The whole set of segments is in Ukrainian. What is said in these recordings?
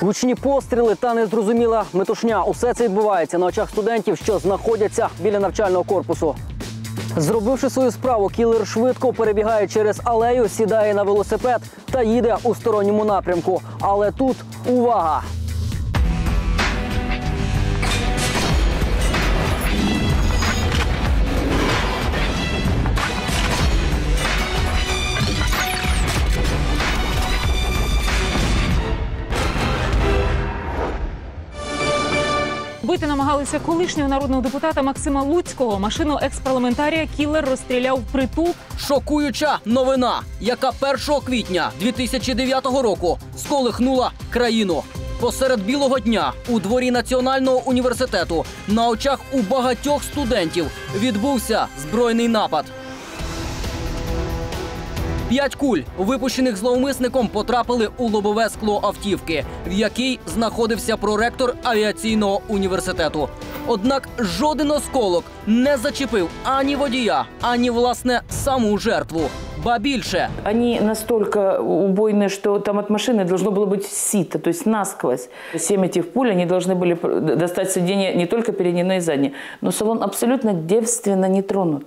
Гучні постріли та незрозуміла метушня. Усе це відбувається на очах студентів, що знаходяться біля навчального корпусу. Зробивши свою справу, кілер швидко перебігає через алею, сідає на велосипед та їде у сторонньому напрямку. Але тут увага! Намагалися колишнього народного депутата Максима Луцького. Машину експарламентарія кілер розстріляв притул. Шокуюча новина, яка 1 квітня 2009 року сколихнула країну. Посеред білого дня у дворі Національного університету на очах у багатьох студентів відбувся збройний напад. П'ять куль, випущених зловмисником, потрапили у лобове скло автівки, в якій знаходився проректор авіаційного університету. Однак жоден осколок не зачепив ані водія, ані власне саму жертву. Ба більше Они настолько убойные, что там от машины должно было быть сито, то есть насквозь. Семь этих пуль, они должны были пр- достать сиденье не только переднее, но и заднее. Но салон абсолютно девственно не тронут.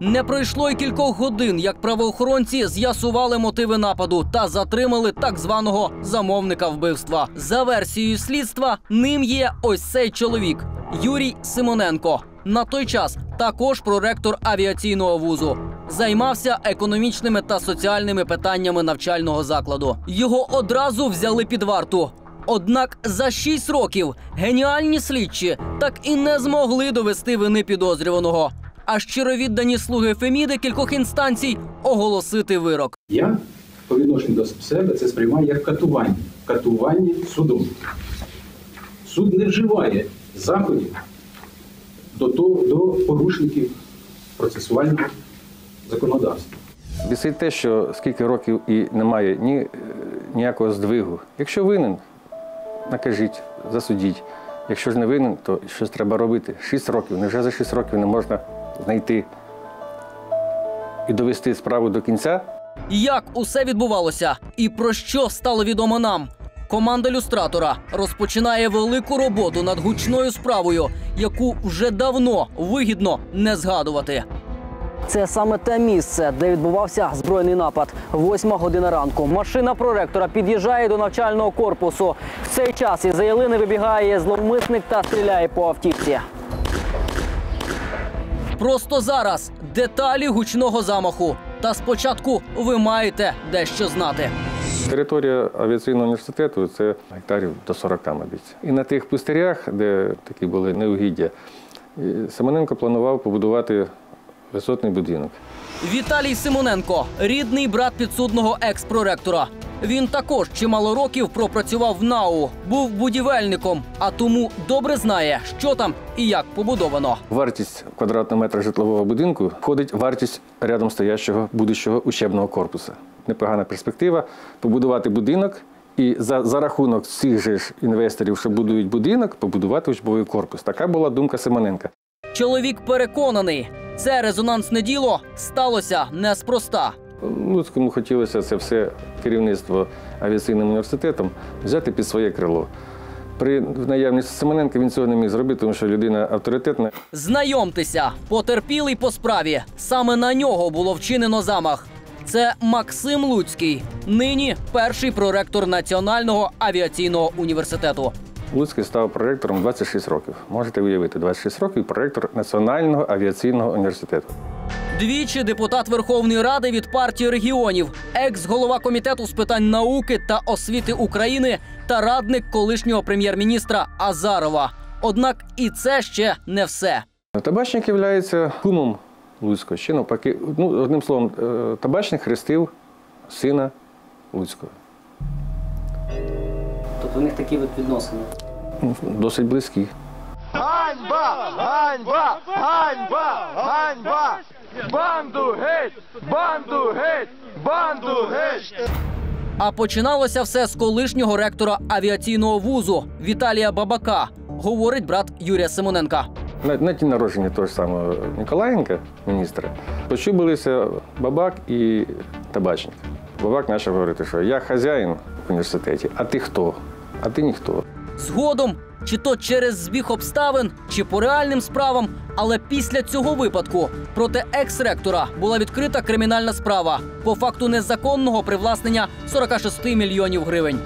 не пройшло й кількох годин, як правоохоронці з'ясували мотиви нападу та затримали так званого замовника вбивства. За версією слідства, ним є ось цей чоловік Юрій Симоненко. На той час також проректор авіаційного вузу. Займався економічними та соціальними питаннями навчального закладу. Його одразу взяли під варту. Однак за шість років геніальні слідчі так і не змогли довести вини підозрюваного. А щировіддані слуги Феміди кількох інстанцій оголосити вирок. Я по відношенню до себе це сприймаю як катування. Катування судом. Суд не вживає заходів до, того, до порушників процесуального законодавства. Бісить те, що скільки років і немає ні, е, ніякого здвигу. Якщо винен, накажіть, засудіть. Якщо ж не винен, то щось треба робити. Шість років. Невже за шість років не можна знайти і довести справу до кінця? Як усе відбувалося і про що стало відомо нам? Команда люстратора розпочинає велику роботу над гучною справою, яку вже давно вигідно не згадувати. Це саме те місце, де відбувався збройний напад. Восьма година ранку. Машина проректора під'їжджає до навчального корпусу. В цей час із ялини вибігає зловмисник та стріляє по автівці. Просто зараз деталі гучного замаху. Та спочатку ви маєте дещо знати. Територія авіаційного університету це гектарів до 40, мабуть. І на тих пустирях, де такі були неугіддя, і Семененко планував побудувати висотний будинок. Віталій Симоненко, рідний брат підсудного екс-проректора. Він також чимало років пропрацював в НАУ, був будівельником, а тому добре знає, що там і як побудовано. Вартість квадратного метра житлового будинку входить вартість рядом стоящого будущого учебного корпусу. Непогана перспектива побудувати будинок і за, за рахунок цих же ж інвесторів, що будують будинок, побудувати учбовий корпус. Така була думка Семененка. Чоловік переконаний, це резонансне діло сталося неспроста. Луцькому хотілося це все керівництво авіаційним університетом взяти під своє крило. При наявності Семененка він цього не міг зробити, тому що людина авторитетна. Знайомтеся, потерпілий по справі. Саме на нього було вчинено замах. Це Максим Луцький, нині перший проректор Національного авіаційного університету. Луцький став проректором 26 років. Можете уявити, 26 років проректор Національного авіаційного університету. Двічі депутат Верховної Ради від партії регіонів, екс-голова комітету з питань науки та освіти України та радник колишнього прем'єр-міністра Азарова. Однак і це ще не все. Табачник є кумом Луцького. Ще навпаки, ну, одним словом, е, табачник хрестив сина Луцького. Тобто у них такі от відносини. Ну, Досить близькі. Ганьба! Ганьба! Ганьба! Ганьба! Банду геть! Банду геть! Банду геть! А починалося все з колишнього ректора авіаційного вузу Віталія Бабака, говорить брат Юрія Симоненка. На, на дні народження того ж самого Ніколаєнка, міністра, почубилися бабак і табачник. Бабак почав говорити, що я хазяїн в університеті, а ти хто? а ти ніхто. Згодом, чи то через збіг обставин, чи по реальним справам, але після цього випадку проти екс-ректора була відкрита кримінальна справа по факту незаконного привласнення 46 мільйонів гривень.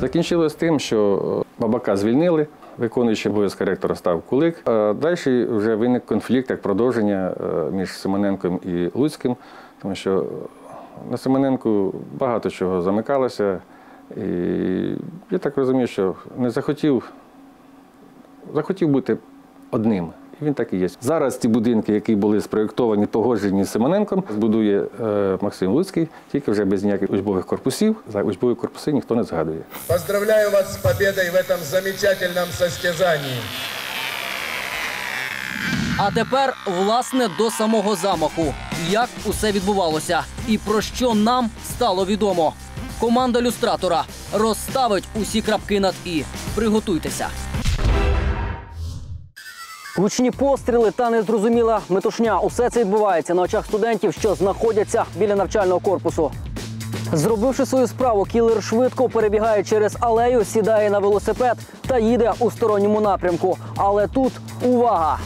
Закінчилось тим, що е, бабака звільнили, виконуючий обов'язки ректора став кулик. А далі вже виник конфлікт як продовження е, між Симоненком і Луцьким, тому що е, на Симоненку багато чого замикалося. І я так розумію, що не захотів, захотів бути одним. І він так і є. Зараз ті будинки, які були спроєктовані, погоджені з Симоненком, збудує е, Максим Луцький, тільки вже без ніяких учбових корпусів. За учбові корпуси ніхто не згадує. Поздравляю вас с победой в этом замечательном состязании. А тепер, власне, до самого замаху. Як усе відбувалося і про що нам стало відомо. Команда люстратора розставить усі крапки над і. Приготуйтеся. Гучні постріли та незрозуміла метушня. Усе це відбувається на очах студентів, що знаходяться біля навчального корпусу. Зробивши свою справу, кілер швидко перебігає через алею, сідає на велосипед та їде у сторонньому напрямку. Але тут увага!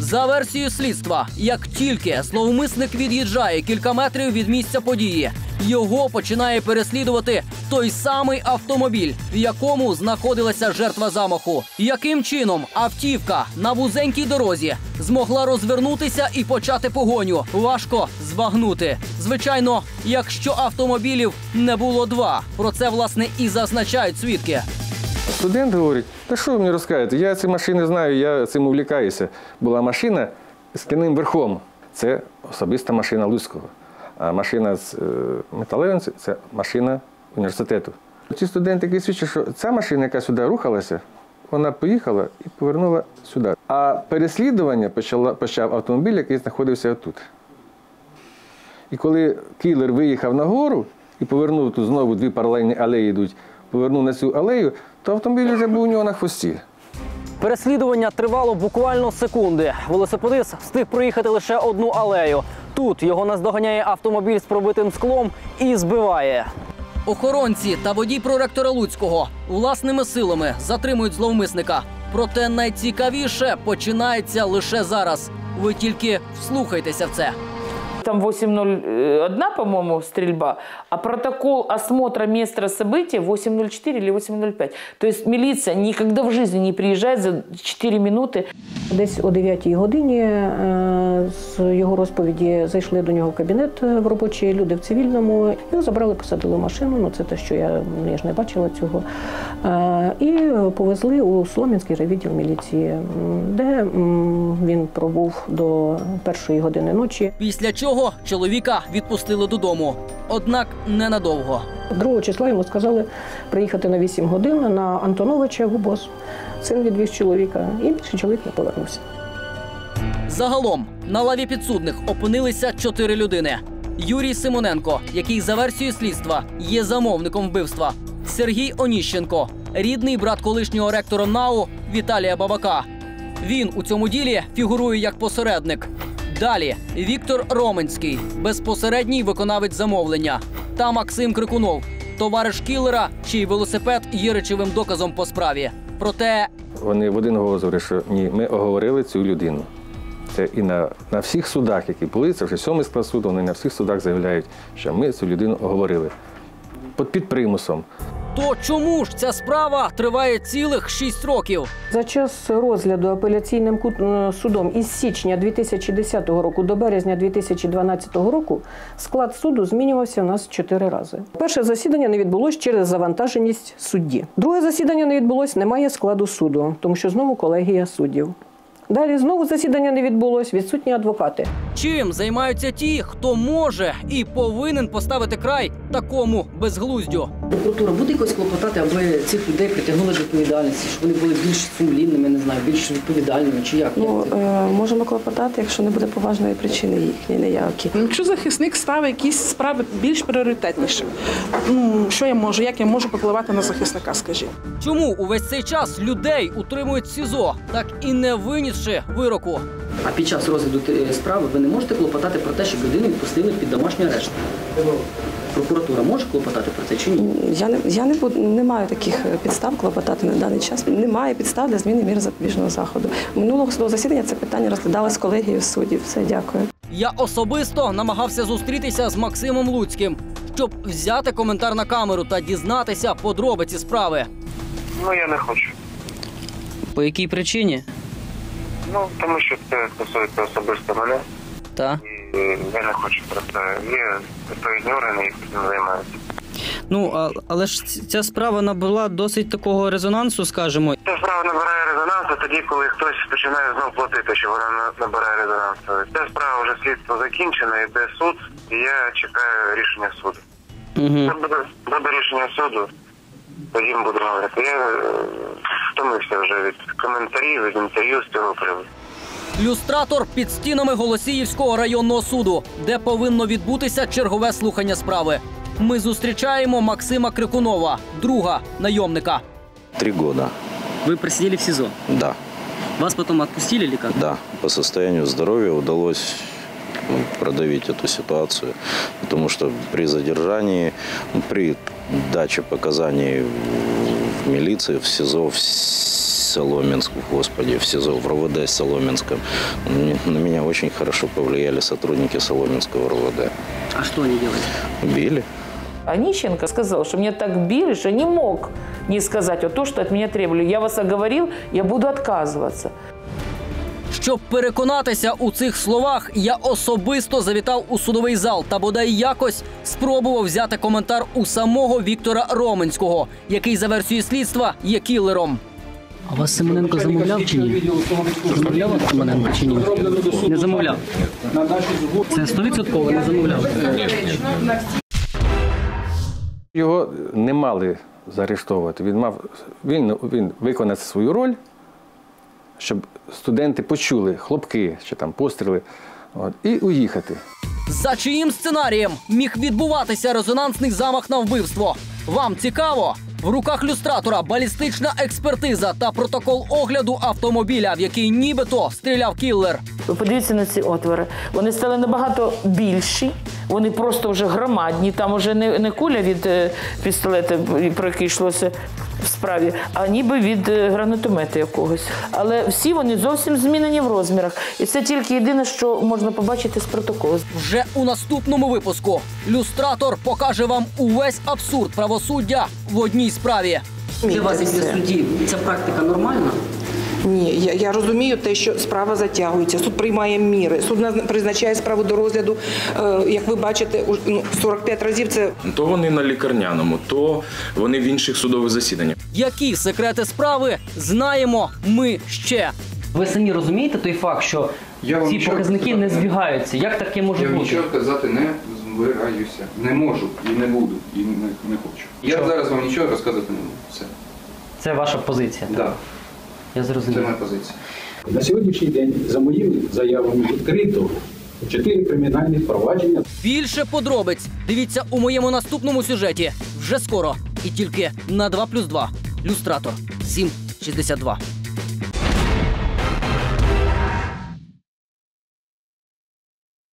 За версією слідства, як тільки зловмисник від'їжджає кілька метрів від місця події, його починає переслідувати той самий автомобіль, в якому знаходилася жертва замаху. Яким чином автівка на вузенькій дорозі змогла розвернутися і почати погоню? Важко збагнути. Звичайно, якщо автомобілів не було два. Про це власне і зазначають свідки. Студент говорить, та що ви мені розкажете? Я ці машини знаю, я цим увлікаюся. Була машина з кінним верхом. Це особиста машина Луцького. А машина з е, металевим це- машина університету. Ці студенти свідчать, що ця машина, яка сюди рухалася, вона поїхала і повернула сюди. А переслідування почала, почав автомобіль, який знаходився тут. І коли кілер виїхав на гору і повернув тут знову дві паралельні алеї йдуть, повернув на цю алею, то автомобіль вже був у нього на хвості. Переслідування тривало буквально секунди. Велосипедист встиг проїхати лише одну алею. Тут його наздоганяє автомобіль з пробитим склом і збиває. Охоронці та водій проректора Луцького власними силами затримують зловмисника. Проте найцікавіше починається лише зараз. Ви тільки вслухайтеся в це. Там 8.01, по-моему, стрельба, а протокол осмотра места события 8.04 или 8.05. То есть милиция никогда в жизни не приезжает за 4 минуты. Десь о 9 годині е, з його розповіді зайшли до нього в кабінет е, в робочі люди в цивільному. Його забрали, посадили в машину. Ну це те, що я, ну, я ж не бачила цього. Е, І повезли у Солом'янський райвідділ міліції, де він пробув до першої години ночі. Після чого чоловіка відпустили додому. Однак ненадовго. 2 числа йому сказали приїхати на 8 годин на Антоновича в УБОЗ. Син відвіз чоловіка, і більше чоловік не повернувся. Загалом на лаві підсудних опинилися чотири людини: Юрій Симоненко, який за версією слідства є замовником вбивства, Сергій Оніщенко, рідний брат колишнього ректора НАУ Віталія Бабака. Він у цьому ділі фігурує як посередник. Далі Віктор Роменський, безпосередній виконавець замовлення, та Максим Крикунов, товариш кілера, чий велосипед є речовим доказом по справі. Проте Вони в один голос говорять, що ні, ми оговорили цю людину. Це і на, на всіх судах, які були, це вже сьомий склад суду, вони на всіх судах заявляють, що ми цю людину оговорили. Під, під примусом. То чому ж ця справа триває цілих шість років? За час розгляду апеляційним судом із січня 2010 року до березня 2012 року склад суду змінювався у нас чотири рази. Перше засідання не відбулось через завантаженість судді. Друге засідання не відбулось, немає складу суду, тому що знову колегія суддів. Далі знову засідання не відбулось, відсутні адвокати. Чим займаються ті, хто може і повинен поставити край такому безглуздю? Прокуратура буде якось клопотати, аби цих людей притягнули до відповідальності, щоб вони були більш сумлінними, не знаю, більш відповідальними чи як? Ну, Як е, можемо клопотати, якщо не буде поважної причини їхньої неявки. Якщо захисник ставить якісь справи більш пріоритетнішими, ну що я можу, як я можу попливати на захисника, скажіть? Чому увесь цей час людей утримують СІЗО, так і не винісши вироку? А під час розгляду е, справи ви не можете клопотати про те, щоб людину відпустили під домашній арешт. Прокуратура може клопотати про це чи ні? Я не я не буду не маю таких е, підстав клопотати на даний час. Немає підстав для зміни мір запобіжного заходу. Минулого судового засідання це питання розглядалось колегією суддів. Все, дякую. Я особисто намагався зустрітися з Максимом Луцьким, щоб взяти коментар на камеру та дізнатися подробиці справи. Ну я не хочу. По якій причині? Ну тому що це стосується особисто мене, Та і я не хочу просто. Є відповідні органи, які цим займаються. ну а, але ж ця справа набула досить такого резонансу, скажімо. Ця справа набирає резонансу тоді, коли хтось починає знов платити, що вона на- набирає резонансу. Ця справа вже слідство закінчено, йде суд, і я чекаю рішення суду. Угу. Це буде, буде рішення суду, тоді ми будемо говорити. Я е, втомився вже від коментарів, від інтерв'ю з цього приводу. Люстратор під стінами Голосіївського районного суду, де повинно відбутися чергове слухання справи. Ми зустрічаємо Максима Крикунова, друга найомника. Три года, Ви просиділи в СІЗО. да, Вас потім відпустили, чи як? да. По состоянию здоровья удалось продавить эту ситуацию, потому что при задержании, ну, при даче показаний в милиции, в СИЗО, в Соломенск, господи, в СИЗО, в РОВД Соломенском, на меня очень хорошо повлияли сотрудники Соломенского РОВД. А що вони роблять? Били. Онищенко сказал, что меня так били, что не мог не сказать вот то, что от меня требовали. Я вас оговорил, я буду отказываться. Щоб переконатися у цих словах, я особисто завітав у судовий зал та бодай якось спробував взяти коментар у самого Віктора Роменського, який за версією слідства є кілером. А вас Семененко замовляв чи ні? Замовляв вас Семененко чи ні? Не замовляв. Це 100% не замовляв. Його не мали заарештовувати. Він мав він, він виконати свою роль, щоб студенти почули хлопки чи там постріли, от, і уїхати. За чиїм сценарієм міг відбуватися резонансний замах на вбивство? Вам цікаво? В руках люстратора балістична експертиза та протокол огляду автомобіля, в який нібито стріляв кіллер. Ви подивіться на ці отвори. Вони стали набагато більші, вони просто вже громадні. Там вже не, не куля від е, пістолета, про який йшлося в справі, а ніби від е, гранатомета якогось. Але всі вони зовсім змінені в розмірах. І це тільки єдине, що можна побачити з протоколу. Вже у наступному випуску люстратор покаже вам увесь абсурд правосуддя в одній справі. Для вас, як для судді, ця практика нормальна? Ні, я, я розумію те, що справа затягується. Суд приймає міри. Суд призначає справу до розгляду. Е, як ви бачите, уж, ну, 45 разів це То вони на лікарняному, то вони в інших судових засіданнях. Які секрети справи знаємо ми ще. Ви самі розумієте той факт, що Я ці показники казати не збігаються. Як таке може Я бути? нічого казати не збираюся. Не можу і не буду, і не, не хочу. Я зараз вам нічого розказати не буду. Все. Це ваша позиція. Да. Я Це зрозумів. моя позиція. На сьогоднішній день за моїми заявами відкрито чотири кримінальні провадження Більше подробиць дивіться у моєму наступному сюжеті. Вже скоро і тільки на 2+,2. Люстратор 762.